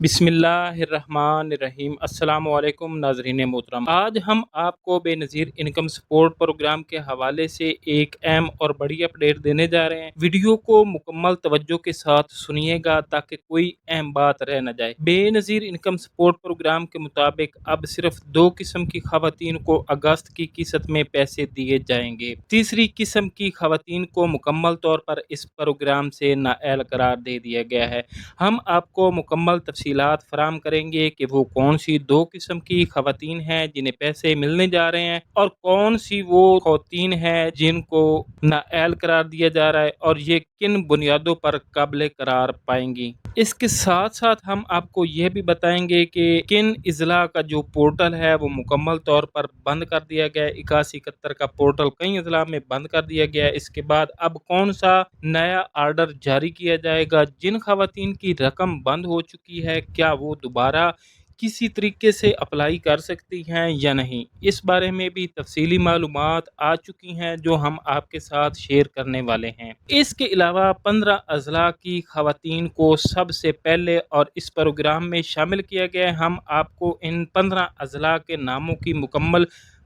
بسم اللہ الرحمن الرحیم۔ السلام علیکم ناظرین محترم۔ آج ہم آپ کو بے نظیر انکم سپورٹ پروگرام کے حوالے سے ایک اہم اور بڑی اپڈیٹ دینے جا رہے ہیں۔ ویڈیو کو مکمل توجہ کے ساتھ سنیے گا تاکہ کوئی اہم بات رہ نہ جائے۔ بے نظیر انکم سپورٹ پروگرام کے مطابق اب صرف دو قسم کی خواتین کو اگست کی قسط میں پیسے دیے جائیں گے۔ تیسری قسم کی خواتین کو مکمل طور پر اس پروگرام سے نااہل قرار دے دیا گیا ہے۔ ہم آپ کو مکمل تفصیل تفصیلات فراہم کریں گے کہ وہ کون سی دو قسم کی خواتین ہیں جنہیں پیسے ملنے جا رہے ہیں اور کون سی وہ خواتین ہیں جن کو نااہل قرار دیا جا رہا ہے اور یہ کن بنیادوں پر قابل قرار پائیں گی۔ اس کے ساتھ ساتھ ہم آپ کو یہ بھی بتائیں گے کہ کن اضلاع کا جو پورٹل ہے وہ مکمل طور پر بند کر دیا گیا ہے۔ اکاسی اکہتر کا پورٹل کئی اضلاع میں بند کر دیا گیا ہے۔ اس کے بعد اب کون سا نیا آرڈر جاری کیا جائے گا؟ جن خواتین کی رقم بند ہو چکی ہے کیا وہ دوبارہ کسی طریقے سے اپلائی کر سکتی ہیں یا نہیں؟ اس بارے میں بھی تفصیلی معلومات آ چکی ہیں جو ہم آپ کے ساتھ شیئر کرنے والے ہیں۔ اس کے علاوہ پندرہ اضلاع کی خواتین کو سب سے پہلے اور اس پروگرام میں شامل کیا گیا ہم آپ کو ان پندرہ اضلاع کے ناموں کی مکمل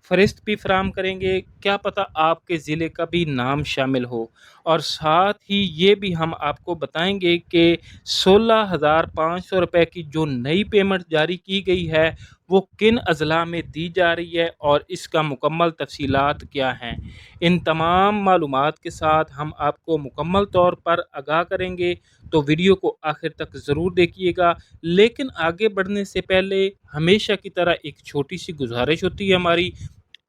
فہرست بھی فراہم کریں گے۔ کیا پتہ آپ کے ضلع کا بھی نام شامل ہو۔ اور ساتھ ہی یہ بھی ہم آپ کو بتائیں گے کہ سولہ ہزار پانچ سو روپے کی جو نئی پیمنٹ جاری کی گئی ہے وہ کن اضلاع میں دی جا رہی ہے اور اس کا مکمل تفصیلات کیا ہیں؟ ان تمام معلومات کے ساتھ ہم آپ کو مکمل طور پر آگاہ کریں گے تو ویڈیو کو آخر تک ضرور دیکھیے گا۔ لیکن آگے بڑھنے سے پہلے ہمیشہ کی طرح ایک چھوٹی سی گزارش ہوتی ہے ہماری۔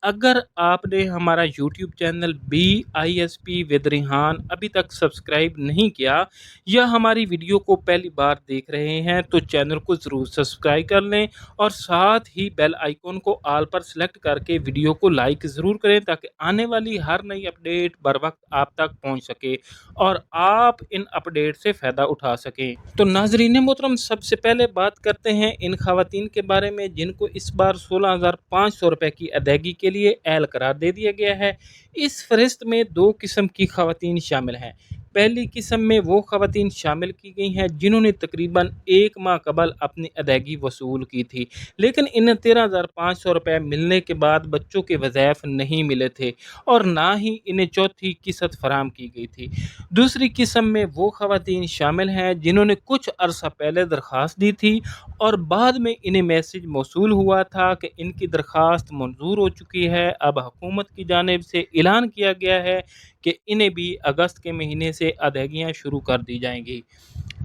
اگر آپ نے ہمارا YouTube channel B I S P ودریحان ابھی تک سبسکرائب نہیں کیا یا ہماری ویڈیو کو پہلی بار دیکھ رہے ہیں تو چینل کو ضرور سبسکرائب کر لیں اور ساتھ ہی بیل آئیکن کو آل پر سلیکٹ کر کے ویڈیو کو لائک ضرور کریں تاکہ آنے والی ہر نئی اپڈیٹ بر وقت آپ تک پہنچ سکے اور آپ ان اپڈیٹ سے فائدہ اٹھا سکیں۔ تو ناظرین محترم، سب سے پہلے بات کرتے ہیں ان خواتین کے بارے میں جن کو اس بار سولہ ہزار پانچ سو روپے کی ادائیگی کے لیے اہل قرار دے دیا گیا ہے۔ اس فہرست میں دو قسم کی خواتین شامل ہیں۔ پہلی قسم میں وہ خواتین شامل کی گئی ہیں جنہوں نے تقریباً ایک ماہ قبل اپنی ادائیگی وصول کی تھی، لیکن انہیں تیرہ ہزار پانچ سو روپے ملنے کے بعد بچوں کے وظائف نہیں ملے تھے اور نہ ہی انہیں چوتھی قسط فراہم کی گئی تھی۔ دوسری قسم میں وہ خواتین شامل ہیں جنہوں نے کچھ عرصہ پہلے درخواست دی تھی اور بعد میں انہیں میسج موصول ہوا تھا کہ ان کی درخواست منظور ہو چکی ہے۔ اب حکومت کی جانب سے اعلان کیا گیا ہے کہ انہیں بھی اگست کے مہینے سے ادائیگیاں شروع کر دی جائیں گی۔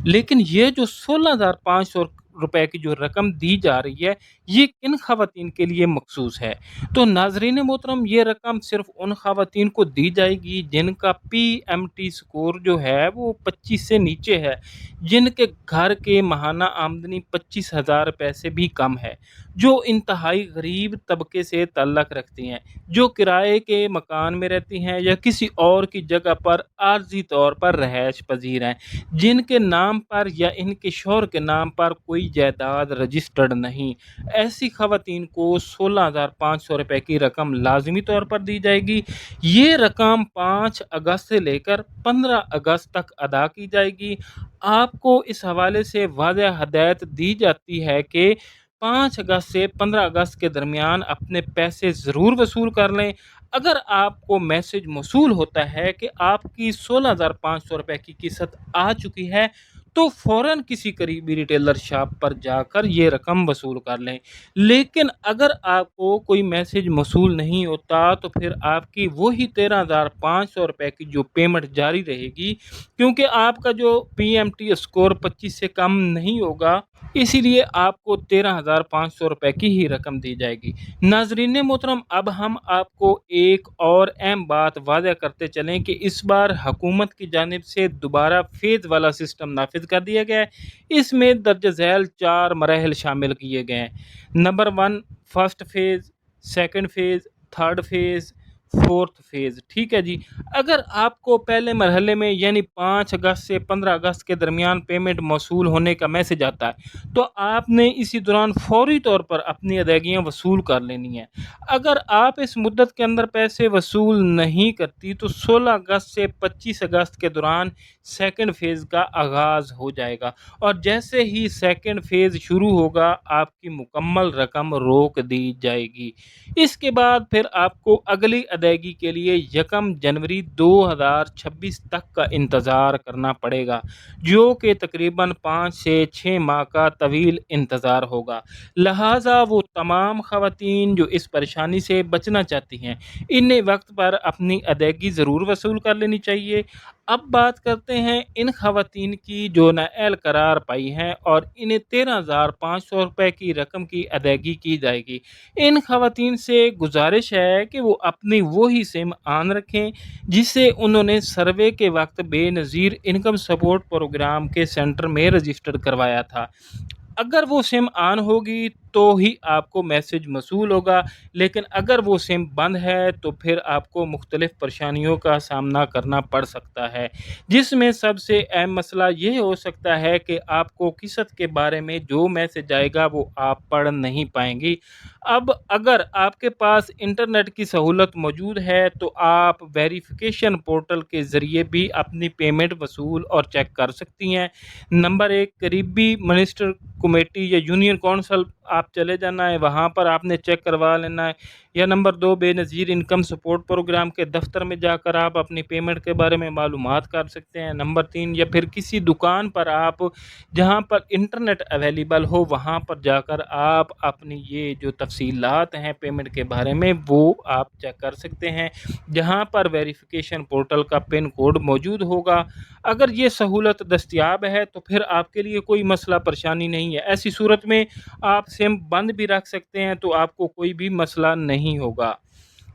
لیکن یہ جو سولہ ہزار پانچ سو روپے کی جو رقم دی جا رہی ہے، یہ کن خواتین کے لیے مخصوص ہے؟ تو ناظرین محترم، یہ رقم صرف ان خواتین کو دی جائے گی جن کا پی ایم ٹی سکور جو ہے وہ پچیس سے نیچے ہے، جن کے گھر کے ماہانہ آمدنی پچیس ہزار پیسے بھی کم ہے۔ جو انتہائی غریب طبقے سے تعلق رکھتی ہیں، جو کرائے کے مکان میں رہتی ہیں یا کسی اور کی جگہ پر عارضی طور پر رہائش پذیر ہیں، جن کے نام پر یا ان کے شوہر کے نام پر کوئی جائیداد رجسٹرڈ نہیں۔ ایسی خواتین کو سولہ ہزار پانچ سو روپے کی رقم لازمی طور پر دی جائے گی۔ یہ رقم پانچ اگست سے لے کر پندرہ اگست تک ادا کی جائے گی۔ آپ کو اس حوالے سے واضح ہدایت دی جاتی ہے کہ پانچ اگست سے پندرہ اگست کے درمیان اپنے پیسے ضرور وصول کر لیں۔ اگر آپ کو میسج موصول ہوتا ہے کہ آپ کی سولہ ہزار پانچ سو روپے کی قسط آ چکی ہے تو فوراً کسی قریبی ریٹیلر شاپ پر جا کر یہ رقم وصول کر لیں۔ لیکن اگر آپ کو کوئی میسج موصول نہیں ہوتا تو پھر آپ کی وہی تیرہ ہزار پانچ سو روپے کی جو پیمنٹ جاری رہے گی، کیونکہ آپ کا جو پی ایم ٹی اسکور پچیس سے کم نہیں ہوگا، اسی لیے آپ کو تیرہ ہزار پانچ سو روپے کی ہی رقم دی جائے گی۔ ناظرین محترم، اب ہم آپ کو ایک اور اہم بات واضح کرتے چلیں کہ اس بار حکومت کی جانب سے دوبارہ فیض والا سسٹم نافذ کر دیا گیا ہے۔ اس میں درج ذیل چار مراحل شامل کیے گئے ہیں۔ Number one, first phase, second phase, third phase fourth phase, ٹھیک ہے جی۔ اگر آپ کو پہلے مرحلے میں یعنی پانچ اگست سے پندرہ اگست کے درمیان پیمنٹ موصول ہونے کا میسج آتا ہے، تو آپ نے اسی دوران فوری طور پر اپنی ادائیگیاں وصول کر لینی ہیں۔ اگر آپ اس مدت کے اندر پیسے وصول نہیں کرتی، تو سولہ اگست سے پچیس اگست کے دوران سیکنڈ فیز کا آغاز ہو جائے گا۔ اور جیسے ہی سیکنڈ فیز شروع ہوگا، آپ کی مکمل رقم روک دی جائے گی۔ اس کے بعد پھر آپ کو اگلی ادائیگی کے لیے یکم جنوری دو ہزار چھبیس تک کا انتظار کرنا پڑے گا، جو کہ تقریباً پانچ سے چھ ماہ کا طویل انتظار ہوگا۔ لہٰذا وہ تمام خواتین جو اس پریشانی سے بچنا چاہتی ہیں، انہیں وقت پر اپنی ادائیگی ضرور وصول کر لینی چاہیے۔ اب بات کرتے ہیں ان خواتین کی جو نااہل قرار پائی ہیں اور انہیں تیرہ ہزار پانچ سو روپے کی رقم کی ادائیگی کی جائے گی۔ ان خواتین سے گزارش ہے کہ وہ اپنی وہی سم آن رکھیں جسے انہوں نے سروے کے وقت Benazir income support programme کے سینٹر میں رجسٹر کروایا تھا۔ اگر وہ سم آن ہوگی تو ہی آپ کو میسج موصول ہوگا۔ لیکن اگر وہ سم بند ہے تو پھر آپ کو مختلف پریشانیوں کا سامنا کرنا پڑ سکتا ہے۔ جس میں سب سے اہم مسئلہ یہ ہو سکتا ہے کہ آپ کو قسط کے بارے میں جو میسج آئے گا وہ آپ پڑھ نہیں پائیں گی۔ اب اگر آپ کے پاس انٹرنیٹ کی سہولت موجود ہے تو آپ ویریفیکیشن پورٹل کے ذریعے بھی اپنی پیمنٹ وصول اور چیک کر سکتی ہیں۔ نمبر ایک، قریبی منسٹر کمیٹی یا یونین کونسل آپ آپ چلے جانا ہے، وہاں پر آپ نے چیک کروا لینا ہے۔ یا نمبر دو بے نظیر انکم سپورٹ پروگرام کے دفتر میں جا کر آپ اپنی پیمنٹ کے بارے میں معلومات کر سکتے ہیں۔ نمبر تین، یا پھر کسی دکان پر آپ جہاں پر انٹرنیٹ اویلیبل ہو، وہاں پر جا کر آپ اپنی یہ جو تفصیلات ہیں پیمنٹ کے بارے میں، وہ آپ چیک کر سکتے ہیں۔ جہاں پر ویریفیکیشن پورٹل کا پن کوڈ موجود ہوگا۔ اگر یہ سہولت دستیاب ہے تو پھر آپ کے لیے کوئی مسئلہ پریشانی نہیں ہے۔ ایسی صورت میں آپ سے سسٹم بند بھی رکھ سکتے ہیں تو آپ کو کوئی بھی مسئلہ نہیں ہوگا۔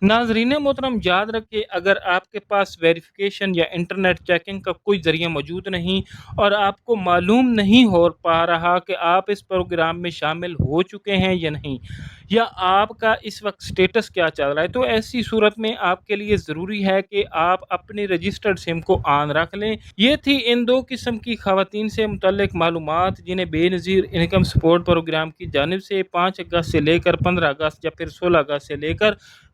ناظرین محترم، یاد رکھے اگر آپ کے پاس ویریفیکیشن یا انٹرنیٹ چیکنگ کا کوئی ذریعہ موجود نہیں اور آپ کو معلوم نہیں ہو پا رہا کہ آپ اس پروگرام میں شامل ہو چکے ہیں یا نہیں، یا آپ کا اس وقت سٹیٹس کیا چل رہا ہے، تو ایسی صورت میں آپ کے لیے ضروری ہے کہ آپ اپنی رجسٹرڈ سم کو آن رکھ لیں۔ یہ تھی ان دو قسم کی خواتین سے متعلق معلومات، جنہیں بے نظیر انکم سپورٹ پروگرام کی جانب سے پانچ اگست سے لے کر پندرہ اگست یا پھر سولہ اگست سے لے کر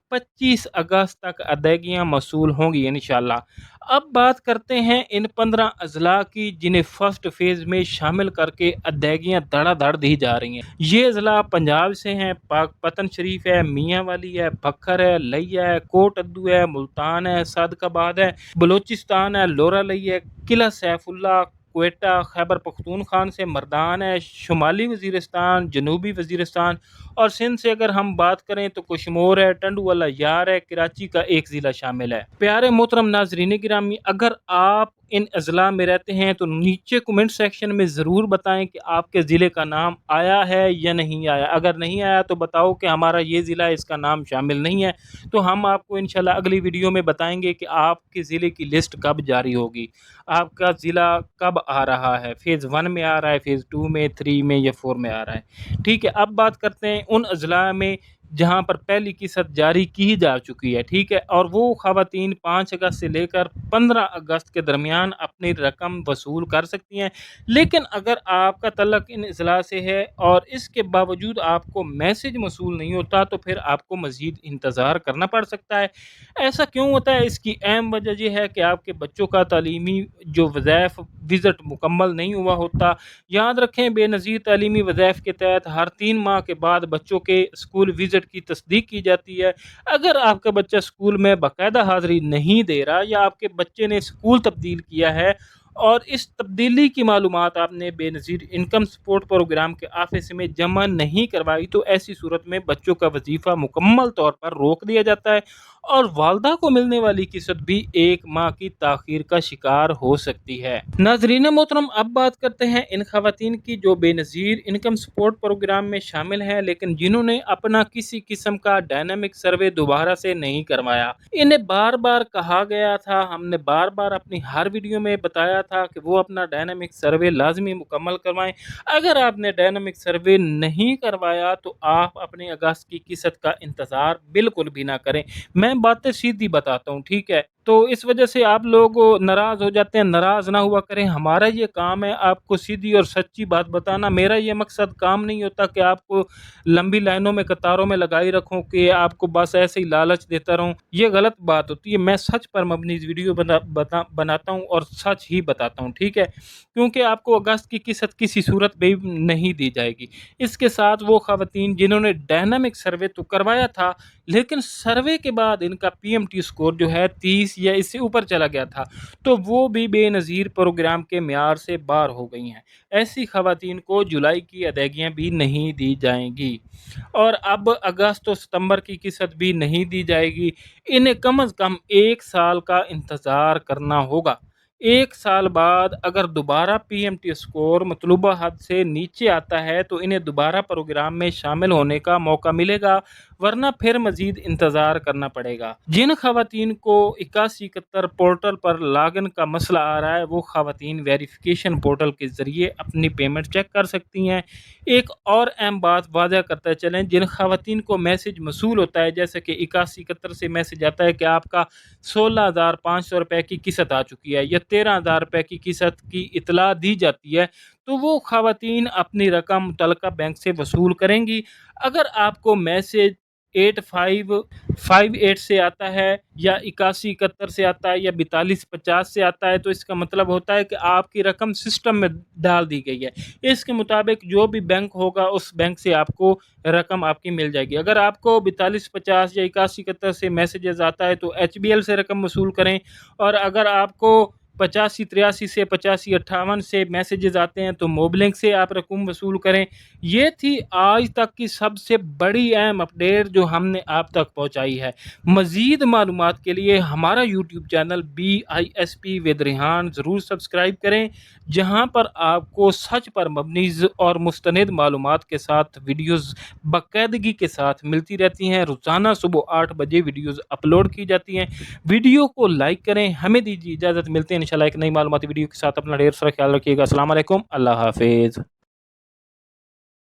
پچیس اگست تک ادائیگیاں موصول ہوں گی انشاءاللہ۔ اب بات کرتے ہیں ان پندرہ اضلاع کی جنہیں فرسٹ فیز میں شامل کر کے ادائیگیاں دڑا دڑ دی جا رہی ہیں۔ یہ اضلاع پنجاب سے ہیں، پاک پتن شریف ہے، میاں والی ہے، بکھر ہے لیا ہے، کوٹ ادو ہے، ملتان ہے، صادق آباد ہے، بلوچستان ہے، لورا لئی ہے، قلعہ سیف اللہ، کوئٹہ، خیبر پختونخوان سے مردان ہے، شمالی وزیرستان، جنوبی وزیرستان اور سندھ سے اگر ہم بات کریں تو کشمور ہے، ٹنڈو والا یار ہے، کراچی کا ایک ضلع شامل ہے۔ پیارے محترم ناظرین گرامی، اگر آپ ان اضلاع میں رہتے ہیں تو نیچے کومنٹ سیکشن میں ضرور بتائیں کہ آپ کے ضلع کا نام آیا ہے یا نہیں آیا۔ اگر نہیں آیا تو بتاؤ کہ ہمارا یہ ضلع اس کا نام شامل نہیں ہے۔ تو ہم آپ کو انشاءاللہ اگلی ویڈیو میں بتائیں گے کہ آپ کے ضلع کی لسٹ کب جاری ہوگی۔ آپ کا ضلع کب آ رہا ہے؟ فیز ون میں آ رہا ہے فیز ٹو میں تھری میں یا فور میں آ رہا ہے۔ ٹھیک ہے، اب بات کرتے ہیں ان اضلاع میں جہاں پر پہلی قسط جاری کی جا چکی ہے، ٹھیک ہے؟ اور وہ خواتین پانچ اگست سے لے کر پندرہ اگست کے درمیان اپنی رقم وصول کر سکتی ہیں۔ لیکن اگر آپ کا تعلق ان اضلاع سے ہے اور اس کے باوجود آپ کو میسج موصول نہیں ہوتا، تو پھر آپ کو مزید انتظار کرنا پڑ سکتا ہے۔ ایسا کیوں ہوتا ہے؟ اس کی اہم وجہ یہ ہے کہ آپ کے بچوں کا تعلیمی جو وظائف وزٹ مکمل نہیں ہوا ہوتا۔ یاد رکھیں، بے نظیر تعلیمی وظائف کے تحت ہر تین ماہ کے بعد بچوں کے اسکول وزٹ کی تصدیق کی جاتی ہے۔ اگر آپ کا بچہ اسکول میں باقاعدہ حاضری نہیں دے رہا یا آپ کے بچے نے اسکول تبدیل کیا ہے اور اس تبدیلی کی معلومات آپ نے Benazir income support programme کے آفس میں جمع نہیں کروائی تو ایسی صورت میں بچوں کا وظیفہ مکمل طور پر روک دیا جاتا ہے اور والدہ کو ملنے والی قسط بھی ایک ماہ کی تاخیر کا شکار ہو سکتی ہے۔ ناظرین محترم، اب بات کرتے ہیں ان خواتین کی جو بے نظیر انکم سپورٹ پروگرام میں شامل ہیں، لیکن جنہوں نے اپنا کسی قسم کا ڈائنامک سروے دوبارہ سے نہیں کروایا۔ انہیں بار بار کہا گیا تھا، ہم نے بار بار اپنی ہر ویڈیو میں بتایا تھا کہ وہ اپنا ڈائنامک سروے لازمی مکمل کروائیں۔ اگر آپ نے ڈائنامک سروے نہیں کروایا تو آپ اپنے اگست کی قسط کا انتظار بالکل بھی نہ کریں۔ میں باتیں سیدھی بتاتا ہوں، ٹھیک ہے؟ تو اس وجہ سے آپ لوگ ناراض ہو جاتے ہیں، ناراض نہ ہوا کریں، ہمارا یہ کام ہے آپ کو سیدھی اور سچی بات بتانا۔ میرا یہ مقصد کام نہیں ہوتا کہ آپ کو لمبی لائنوں میں، قطاروں میں لگائی رکھوں کہ آپ کو بس ایسے ہی لالچ دیتا رہوں۔ یہ غلط بات ہوتی ہے۔ میں سچ پر مبنی ویڈیو بناتا ہوں اور سچ ہی بتاتا ہوں، ٹھیک ہے؟ کیونکہ آپ کو اگست کی قسط کسی صورت بھی نہیں دی جائے گی۔ اس کے ساتھ وہ خواتین جنہوں نے ڈائنامک سروے تو کروایا تھا، لیکن سروے کے بعد ان کا پی ایم ٹی اسکور جو ہے تیس یا اس سے اوپر چلا گیا تھا، تو وہ بھی بے نظیر پروگرام کے معیار سے بار ہو گئی ہیں۔ ایسی خواتین کو جولائی کی ادائیگیاں بھی نہیں دی جائیں گی۔ اور اب اگست و ستمبر کی قسط بھی نہیں دی جائے گی۔ انہیں کم از کم ایک سال کا انتظار کرنا ہوگا۔ ایک سال بعد اگر دوبارہ پی ایم ٹی اسکور مطلوبہ حد سے نیچے آتا ہے تو انہیں دوبارہ پروگرام میں شامل ہونے کا موقع ملے گا، ورنہ پھر مزید انتظار کرنا پڑے گا۔ جن خواتین کو اکاسی اکہتر پورٹل پر لاگن کا مسئلہ آ رہا ہے، وہ خواتین ویریفیکیشن پورٹل کے ذریعے اپنی پیمنٹ چیک کر سکتی ہیں۔ ایک اور اہم بات واضح کرتے چلیں، جن خواتین کو میسج مصول ہوتا ہے، جیسے کہ اکاسی اکہتر سے میسج آتا ہے کہ آپ کا سولہ ہزار پانچ سو روپے کی قسط آ چکی ہے یا تیرہ ہزار روپے کی قسط کی اطلاع دی جاتی ہے، تو وہ خواتین اپنی رقم متعلقہ بینک سے وصول کریں گی۔ اگر آپ کو message eight five five eight سے آتا ہے یا اکاسی، اکہتر سے آتا ہے یا بیتالیس، پچاس سے آتا ہے، تو اس کا مطلب ہوتا ہے کہ آپ کی رقم سسٹم میں ڈال دی گئی ہے۔ اس کے مطابق جو بھی بینک ہوگا، اس بینک سے آپ کو رقم آپ کی مل جائے گی۔ اگر آپ کو بیتالیس، پچاس یا اکاسی، اکہتر سے میسیجز آتا ہے، تو ایچ بی ایل سے رقم وصول کریں۔ اور اگر آپ کو پچاسی، تریاسی سے پچاسی، اٹھاون سے میسیجز آتے ہیں تو موبلنگ سے آپ رقم وصول کریں۔ یہ تھی آج تک کی سب سے بڑی اہم اپڈیٹ جو ہم نے آپ تک پہنچائی ہے۔ مزید معلومات کے لیے ہمارا YouTube channel B I S P with Rehan ضرور سبسکرائب کریں، جہاں پر آپ کو سچ پر مبنیز اور مستند معلومات کے ساتھ ویڈیوز باقاعدگی کے ساتھ ملتی رہتی ہیں۔ روزانہ صبح آٹھ بجے ویڈیوز اپلوڈ کی جاتی ہیں۔ ویڈیو کو لائک کریں، ہمیں دیجیے اجازت، ملتے ہیں انشاءاللہ ایک نئی معلوماتی ویڈیو کے ساتھ اپنا ڈھیر سارا خیال رکھیے گا۔ السلام علیکم۔ اللہ حافظ۔